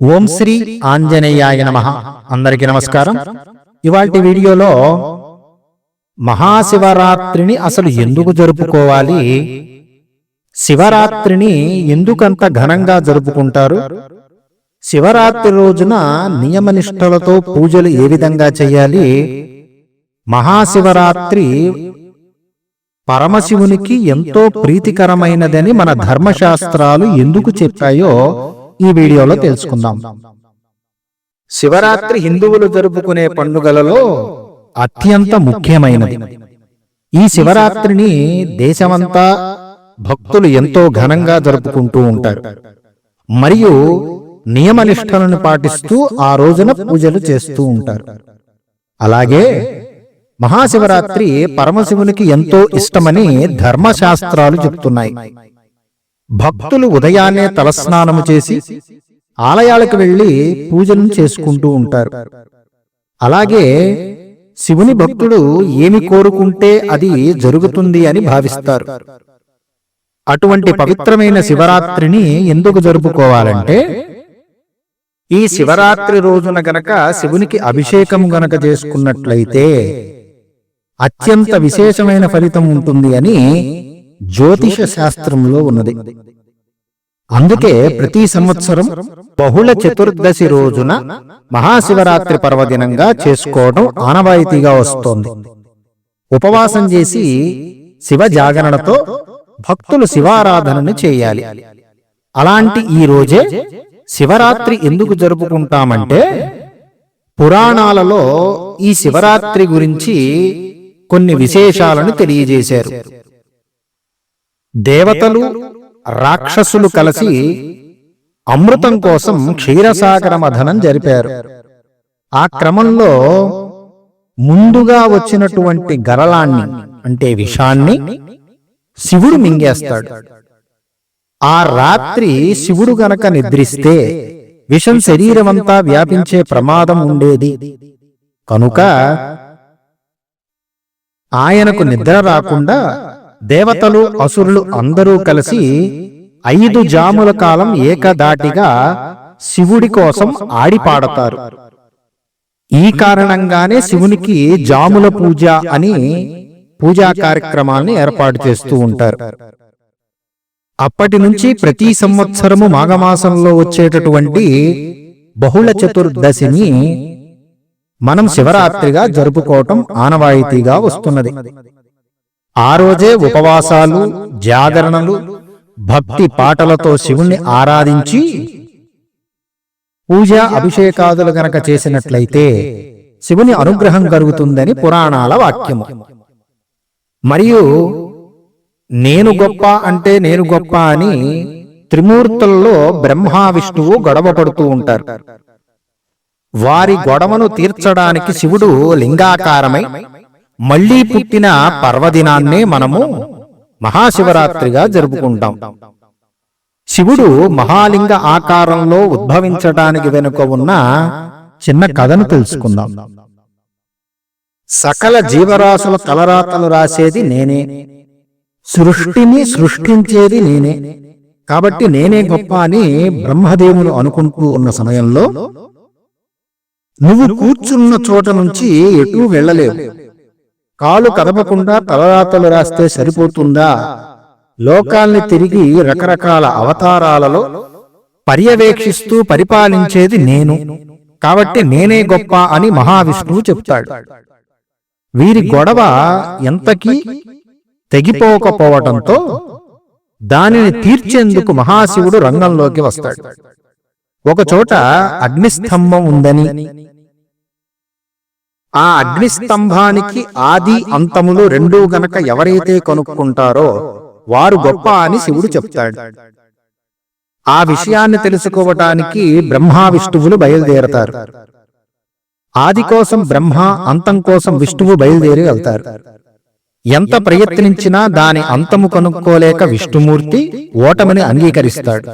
ఓం శ్రీ ఆంజనేయాయ నమ. అందరికీ నమస్కారం. ఇవాల్టి వీడియోలో మహాశివరాత్రిని అసలు ఎందుకు జరుపుకోవాలి? శివరాత్రిని ఎందుకంత ఘనంగా జరుపుకుంటారు? శివరాత్రి రోజున నియమనిష్టలతో పూజలు ఏ విధంగా చేయాలి? మహాశివరాత్రి పరమశివునికి ఎంతో ప్రీతికరమైనదని మన ధర్మశాస్త్రాలు ఎందుకు చెప్పాయో ఈ వీడియోలో తెలుసుకుందాం. శివరాత్రి హిందువులు జరుపుకునే పండుగలలో అత్యంత ముఖ్యమైనది. ఈ శివరాత్రిని దేశమంతా భక్తులు ఎంతో ఘనంగా జరుపుకుంటూ ఉంటారు. మరియు నియమనిష్టలను పాటిస్తూ ఆ రోజున పూజలు చేస్తూ ఉంటారు. అలాగే మహాశివరాత్రి పరమశివునికి ఎంతో ఇష్టమని ధర్మశాస్త్రాలు చెప్తున్నాయి. భక్తులు ఉదయాన్నే తలస్నానము చేసి ఆలయాలకు వెళ్ళి పూజలు చేసుకుంటూ ఉంటారు. అలాగే శివుని భక్తుడు ఏమి కోరుకుంటే అది జరుగుతుంది అని భావిస్తారు. అటువంటి పవిత్రమైన శివరాత్రిని ఎందుకు జరుపుకోవాలంటే ఈ శివరాత్రి రోజున గనక శివునికి అభిషేకం గనక చేసుకున్నట్లయితే అత్యంత విశేషమైన ఫలితం ఉంటుంది అని జ్యోతిష శాస్త్రంలో ఉన్నది. అందుకే ప్రతి సంవత్సరం బహుళ చతుర్దశి రోజున మహాశివరాత్రి పర్వదినంగా చేసుకోవడం ఆనవాయితీగా వస్తోంది. ఉపవాసం చేసి శివ జాగరణతో భక్తులు శివారాధనని చేయాలి. అలాంటి ఈ రోజే శివరాత్రి ఎందుకు జరుపుకుంటామంటే పురాణాలలో ఈ శివరాత్రి గురించి కొన్ని విశేషాలను తెలియజేశారు. దేవతలు రాక్షసులు కలిసి అమృతం కోసం క్షీరసాగర మథనం జరిపారు. ఆ క్రమంలో ముందుగా వచ్చినటువంటి గరళాన్ని అంటే విషాన్ని శివుడు మింగేస్తాడు. ఆ రాత్రి శివుడు గనక నిద్రిస్తే విషం శరీరమంతా వ్యాపించే ప్రమాదం ఉండేది. కనుక ఆయనకు నిద్ర రాకుండా దేవతలు అసురులు అందరూ కలిసి ఐదు జాముల కాలం ఏకదాటిగా శివుడి కోసం ఆడిపాడతారు. ఈ కారణంగానే శివునికి జాముల పూజ అని పూజా కార్యక్రమాల్ని ఏర్పాటు చేస్తూ ఉంటారు. అప్పటి నుంచి ప్రతి సంవత్సరము మాఘమాసంలో వచ్చేటటువంటి బహుళ చతుర్దశిని మనం శివరాత్రిగా జరుపుకోవటం ఆనవాయితీగా వస్తున్నది. ఆ రోజే ఉపవాసాలు జాగరణలు భక్తి పాటలతో శివుణ్ణి ఆరాధించి పూజ అభిషేకాదులు గనక చేసినట్లయితే శివుని అనుగ్రహం కలుగుతుందని పురాణాల వాక్యము. మరియు నేను గొప్ప అంటే నేను గొప్ప అని త్రిమూర్తుల్లో బ్రహ్మ విష్ణువు గొడవ పడుతూ ఉంటారు. వారి గొడవను తీర్చడానికి శివుడు లింగాకారమై మళ్ళీ పుట్టిన పర్వదినాన్నే మనము మహాశివరాత్రిగా జరుపుకుంటాం. శివుడు మహాలింగ ఆకారంలో ఉద్భవించటానికి వెనుక ఉన్న చిన్న కథను తెలుసుకుందాం. సకల జీవరాశుల తలరాతలు రాసేది నేనే. సృష్టిని సృష్టించేది నేనే. కాబట్టి నేనే గొప్ప అని బ్రహ్మదేవులు అనుకుంటూ ఉన్న సమయంలో నువ్వు కూర్చున్న చోట నుంచి ఎటూ వెళ్ళలేవు. కాలు కదపకుండా తలరాతలు రాస్తే సరిపోతుందా? లోకాల్ని తిరిగి రకరకాల అవతారాలలో పర్యవేక్షిస్తూ పరిపాలించేది నేను. కాబట్టి నేనే గొప్ప అని మహావిష్ణువు చెప్తాడు. వీరి గొడవ ఎంతకీ తెగిపోకపోవటంతో దానిని తీర్చేందుకు మహాశివుడు రంగంలోకి వస్తాడు. ఒకచోట అగ్నిస్తంభం ఉందని ఆ అగ్నిస్తంభానికి ఆది అంతములు రెండూ గనక ఎవరైతే కనుక్కుంటారో వారు గొప్ప అని శివుడు చెప్తాడు. ఆ విషయాన్ని తెలుసుకోవటానికి బ్రహ్మా విష్ణువులు బయలుదేరతారు. ఆది కోసం బ్రహ్మ అంతం కోసం విష్ణువు బయలుదేరి వెళ్తారు. ఎంత ప్రయత్నించినా దాని అంతము కనుక్కోలేక విష్ణుమూర్తి ఓటమిని అంగీకరిస్తాడు.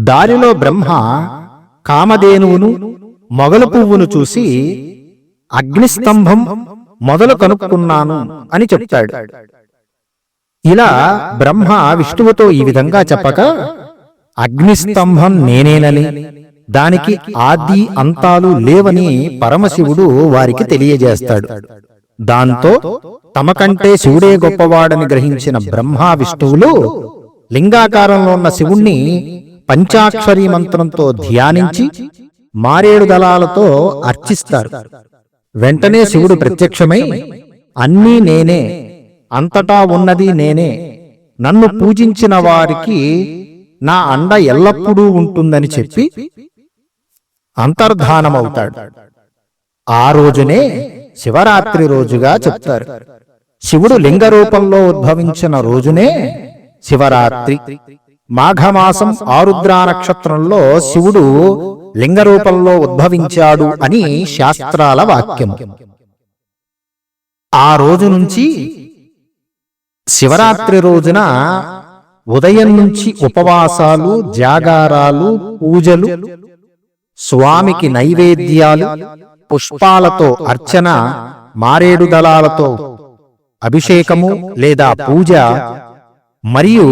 దారిలో బ్రహ్మ కామధేనువును మొగల పువ్వును చూసి అగ్నిస్తంభం మొదలు కనుక్కున్నాను అని చెప్తాడు. ఇలా బ్రహ్మ విష్ణువుతో ఈ విధంగా చెప్పక అగ్నిస్తంభం నేనేనని దానికి ఆది అంతాలు లేవని పరమశివుడు వారికి తెలియజేస్తాడు. దాంతో తమకంటే శివుడే గొప్పవాడని గ్రహించిన బ్రహ్మ విష్ణువులు లింగాకారంలో ఉన్న శివుణ్ణి పంచాక్షరీ మంత్రంతో ధ్యానించి మారేడు దళాలతో అర్చిస్తారు. వెంటనే శివుడు ప్రత్యక్షమై అన్నీ నేనే అంతటా ఉన్నది నేనే. నన్ను పూజించిన వారికి నా అండ ఎల్లప్పుడూ ఉంటుందని చెప్పి అంతర్ధానమవుతాడు. ఆ రోజునే శివరాత్రి రోజుగా చెప్తారు. శివుడు లింగ రూపంలో ఉద్భవించిన రోజునే శివరాత్రి. మాఘమాసం ఆరుద్రా నక్షత్రంలో శివుడు లింగ రూపంలో ఉద్భవించాడు అని శాస్త్రాల వాక్యం. ఆ రోజు నుంచి శివరాత్రి రోజున ఉదయం నుంచి ఉపవాసాలు జాగారాలు పూజలు స్వామికి నైవేద్యాలు పుష్పాలతో అర్చన మారేడు దళాలతో అభిషేకము లేదా పూజ మరియు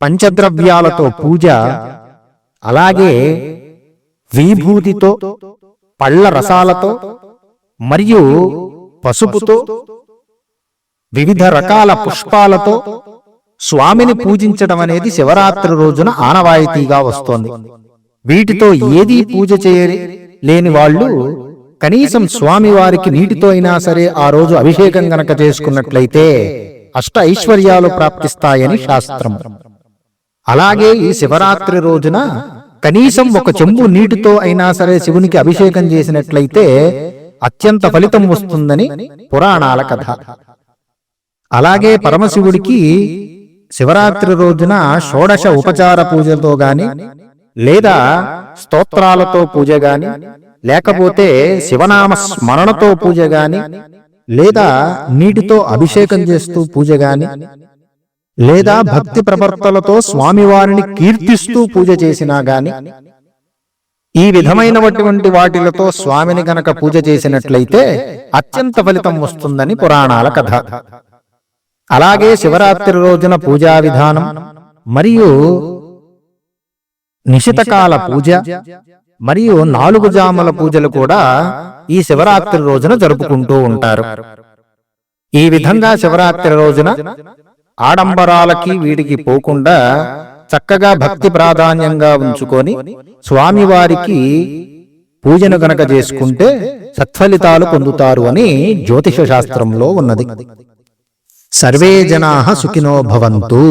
పంచద్రవ్యాలతో పూజ అలాగే విభూతితో పళ్ళ రసాలతో మరియు పసుపుతో వివిధ రకాల పుష్పాలతో స్వామిని పూజించడం అనేది శివరాత్రి రోజున ఆనవాయితీగా వస్తోంది. వీటితో ఏదీ పూజ చేయని లేని వాళ్ళు కనీసం స్వామివారికి నీటితో అయినా సరే ఆ రోజు అభిషేకం గనక చేసుకున్నట్లయితే అష్ట ఐశ్వర్యాలు ప్రాప్తిస్తాయని శాస్త్రం. అలాగే ఈ శివరాత్రి రోజున కనీసం ఒక చెంబు నీటితో అయినా సరే శివునికి అభిషేకం చేసినట్లయితే అత్యంత ఫలితం వస్తుందని పురాణాల కథ. అలాగే పరమశివుడికి శివరాత్రి రోజున షోడశ ఉపచార పూజలతో గాని లేదా స్తోత్రాలతో పూజ గాని లేకపోతే శివనామ స్మరణతో పూజ గాని లేదా నీటితో అభిషేకం చేస్తూ పూజ గాని లేదా భక్తి ప్రవర్తలతో స్వామివారిని కీర్తిస్తూ పూజ చేసినా గాని ఈ విధమైనటువంటి వాటిలతో స్వామిని గనక పూజ చేసినట్లయితే అత్యంత ఫలితం వస్తుందని పురాణాల కథ. అలాగే శివరాత్రి రోజున పూజా విధానం మరియు నిశితకాల పూజ మరియు నాలుగు జాముల పూజలు కూడా ఈ శివరాత్రి రోజున జరుపుకుంటూ ఉంటారు. ఈ విధంగా శివరాత్రి రోజున ఆడంబరాలకి వీడికి పోకుండా చక్కగా భక్తి ప్రాధాన్యంగా ఉంచుకొని స్వామివారికి పూజను గనక చేసుకుంటే సత్ఫలితాలు పొందుతారు అని జ్యోతిష శాస్త్రంలో ఉన్నది. సర్వే జనా సుఖినో భవంతు.